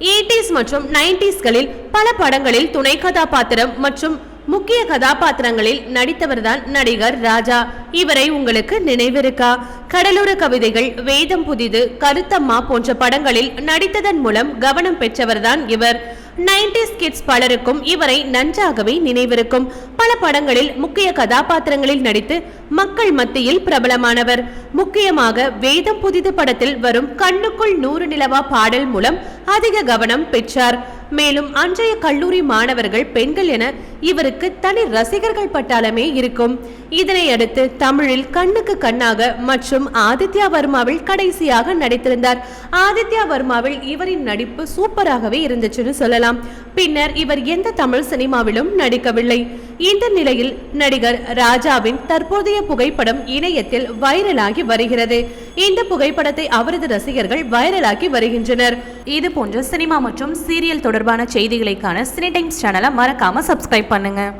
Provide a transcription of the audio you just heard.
Eighties மற்றும் நைன்டிஸ்களில் பல படங்களில் துணை கதாபாத்திரம் மற்றும் முக்கிய கதாபாத்திரங்களில் நடித்தவர்தான் நடிகர் ராஜா. இவரை உங்களுக்கு நினைவிருக்கா? கடலோர கவிதைகள் வேதம் புதிது கருத்தம்மா போன்ற படங்களில் நடித்ததன் மூலம் கவனம் பெற்றவர்தான் இவர். நைன்டிஸ் கிட்ஸ் பலருக்கும் இவரை நன்றாகவே நினைவிருக்கும். பல படங்களில் முக்கிய கதாபாத்திரங்களில் நடித்து மக்கள் மத்தியில் பிரபலமானவர். முக்கியமாக வேதம் புதிது படத்தில் வரும் கண்ணுக்குள் நூறு நிலவா பாடல் மூலம் அதிக கவனம் பெற்றார். மேலும் அன்றைய கல்லூரி மாணவர்கள் பெண்கள் என இவருக்கு தனி ரசிகர்கள் பட்டாளமே இருக்கும். இதனை அடுத்து தமிழில் கண்ணுக்கு கண்ணாக மற்றும் ஆதித்யா வர்மாவில் கடைசியாக நடித்திருந்தார். ஆதித்யா வர்மாவில் இவரின் நடிப்பு சூப்பராகவே இருந்துச்சுன்னு சொல்லலாம். பின்னர் இவர் எந்த தமிழ் சினிமாவிலும் நடிக்கவில்லை. இந்த நிலையில் நடிகர் ராஜாவின் தற்போதைய புகைப்படம் இணையத்தில் வைரலாகி வருகிறது. இந்த புகைப்படத்தை அவரது ரசிகர்கள் வைரலாக்கி வருகின்றனர். இது போன்ற சினிமா மற்றும் சீரியல் தொடர்பான செய்திகளைக்கான சினி டைம்ஸ் சேனலை மறக்காம சப்ஸ்கிரைப் பண்ணுங்கள்